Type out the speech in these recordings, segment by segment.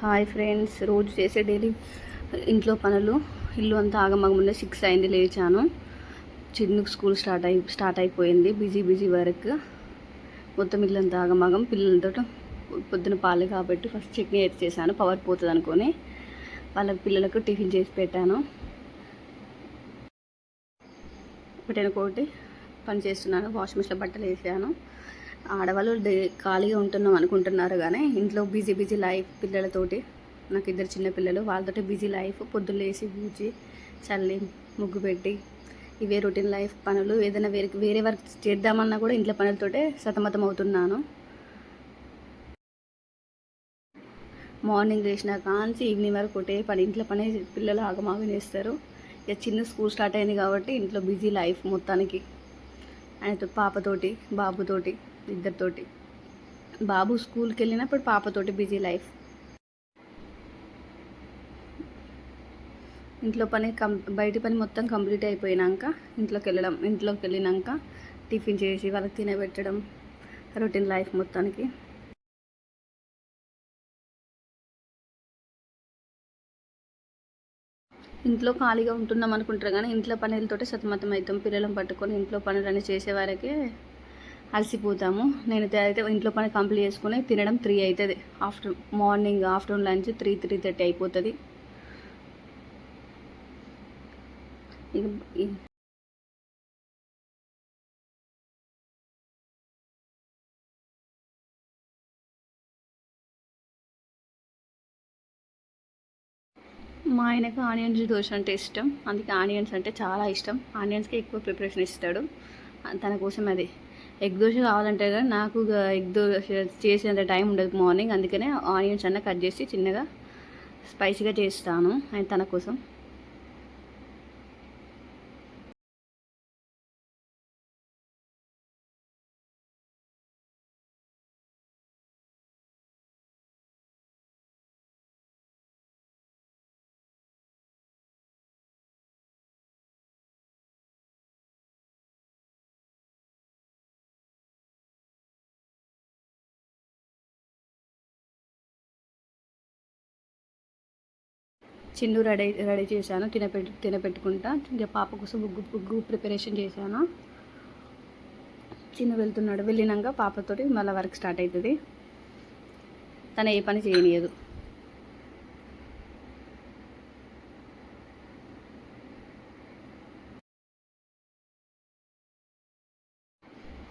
Hi friends రోజు చేసే daily ఇంట్లో పనులు. ఇల్లు అంతా ఆగమగముందే సిక్స్ అయింది లేచాను. చిన్నుకు స్కూల్ స్టార్ట్ అయి స్టార్ట్ అయిపోయింది బిజీ బిజీ వర్క్ మొత్తం ఇల్లు అంతా ఆగమగం పిల్లలతో పొద్దున పాలు కాబట్టి ఫస్ట్ చట్నీ అయితే చేశాను పవర్ పోతుంది అనుకొని. వాళ్ళ పిల్లలకు టిఫిన్ చేసి పెట్టాను. ఒకటి పని చేస్తున్నాను వాషింగ్ మిషన్లో బట్టలు వేసాను. ఆడవాళ్ళు డే ఖాళీగా ఉంటున్నాం అనుకుంటున్నారు కానీ ఇంట్లో బిజీ బిజీ లైఫ్ పిల్లలతోటి నాకు ఇద్దరు చిన్న పిల్లలు వాళ్ళతోటి బిజీ లైఫ్ పొద్దున్న లేచి పూచి చల్లి ముగ్గు పెట్టి ఇవే రొటీన్ లైఫ్ పనులు. ఏదైనా వేరే వేరే వర్క్ చేద్దామన్నా కూడా ఇంట్లో పనులతోటే సతమతం అవుతున్నాను. మార్నింగ్ లేచిన కాంచి ఈవినింగ్ వరకు ఒకటే పని ఇంట్లో పని పిల్లలు ఆగమాగం చేస్తారు. ఇక చిన్న స్కూల్ స్టార్ట్ అయింది కాబట్టి ఇంట్లో బిజీ లైఫ్ మొత్తానికి. ఆయనతో పాపతోటి బాబుతోటి ఇద్దరితోటి. బాబు స్కూల్కి వెళ్ళినప్పుడు పాపతోటి బిజీ లైఫ్. ఇంట్లో పని కం బయట పని మొత్తం కంప్లీట్ అయిపోయినాక ఇంట్లోకి వెళ్ళడం ఇంట్లోకి వెళ్ళినాక టిఫిన్ చేసి వాళ్ళకి తినబెట్టడం రొటీన్ లైఫ్ మొత్తానికి. ఇంట్లో ఖాళీగా ఉంటున్నాం అనుకుంటారు కానీ ఇంట్లో పనులతోటి సతమతం అవుతాం పిల్లలను పట్టుకొని ఇంట్లో పనులన్నీ చేసేవారకే అలసిపోతాము. నేను అయితే ఇంట్లో పని కంప్లీట్ చేసుకుని తినడం త్రీ అవుతుంది after morning afternoon lunch three three thirty అయిపోతుంది. ఇక మా ఆయనకు ఆనియన్స్ దోశ అంటే ఇష్టం. అందుకే ఆనియన్స్ అంటే చాలా ఇష్టం. ఆనియన్స్కి ఎక్కువ ప్రిపరేషన్ ఇస్తాడు. తన కోసం అది. ఎగ్ దోశ కావాలంటే కానీ నాకు ఎగ్ దోశ చేసేంత టైం ఉండదు మార్నింగ్ అందుకనే ఆనియన్స్ అన్న కట్ చేసి చిన్నగా స్పైసీగా చేస్తాను ఆయన తన కోసం. చిన్ను రెడీ రెడీ చేశాను తినపెట్టు తినపెట్టుకుంటా ఇంకా పాప కోసం బుగ్గు బుగ్గు ప్రిపరేషన్ చేశాను. చిన్న వెళ్తున్నాడు. వెళ్ళినాక పాపతోటి మళ్ళీ వర్క్ స్టార్ట్ అవుతుంది తను ఏ పని చేయనీయదు.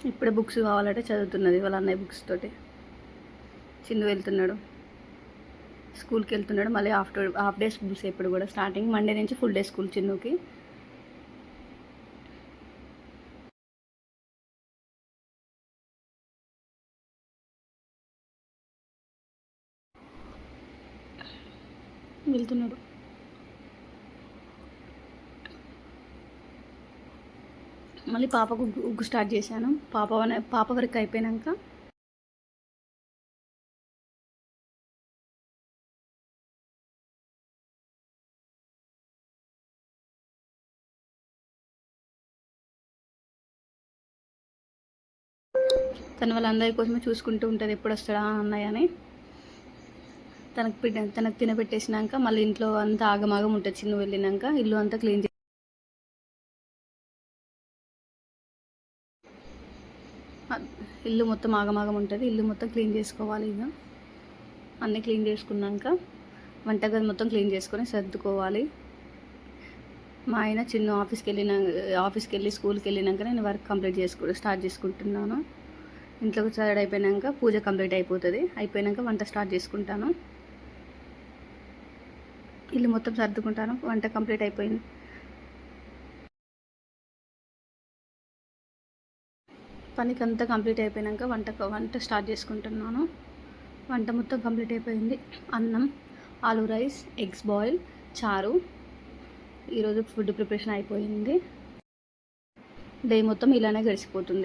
ఇప్పుడే బుక్స్ కావాలంటే చదువుతున్నది వాళ్ళ అన్నయ్య బుక్స్ తోటి. చిన్ను వెళ్తున్నాడు. స్కూల్కి వెళ్తున్నాడు మళ్ళీ ఆఫ్టర్ హాఫ్ డే స్కూల్స్ ఎప్పుడు కూడా స్టార్టింగ్. మండే నుంచి ఫుల్ డే స్కూల్ చిన్నుకి వెళ్తున్నాడు. మళ్ళీ పాపకు ఉగ్గు స్టార్ట్ చేశాను. పాప పాప వరకు అయిపోయాక తన వాళ్ళందరి కోసమే చూసుకుంటూ ఉంటుంది ఎప్పుడు వస్తాడా అన్నయ్య అని. తనకు తనకు తినబెట్టేసినాక మళ్ళీ ఇంట్లో అంతా ఆగమాగం ఉంటుంది చిన్న వెళ్ళినాక ఇల్లు అంతా క్లీన్ ఇల్లు మొత్తం ఆగమాగం ఉంటుంది ఇల్లు మొత్తం క్లీన్ చేసుకోవాలి ఇక అన్నీ క్లీన్ చేసుకున్నాక వంటగది మొత్తం క్లీన్ చేసుకొని సర్దుకోవాలి. మా ఆయన చిన్న ఆఫీస్కి వెళ్ళిన ఆఫీస్కి వెళ్ళి స్కూల్కి వెళ్ళినాక నేను వర్క్ కంప్లీట్ చేసుకు స్టార్ట్ చేసుకుంటున్నాను. ఇంట్లోకి చదవడం అయిపోయాక పూజ కంప్లీట్ అయిపోతుంది. అయిపోయాక వంట స్టార్ట్ చేసుకుంటాను. ఇల్లు మొత్తం సర్దుకుంటాను. వంట కంప్లీట్ అయిపోయింది. పనికి అంతా కంప్లీట్ అయిపోయాక వంట వంట స్టార్ట్ చేసుకుంటున్నాను. వంట మొత్తం కంప్లీట్ అయిపోయింది. అన్నం ఆలూ రైస్ ఎగ్స్ బాయిల్ చారు. ఈరోజు ఫుడ్ ప్రిపరేషన్ అయిపోయింది. డే మొత్తం ఇలానే గడిచిపోతుంది.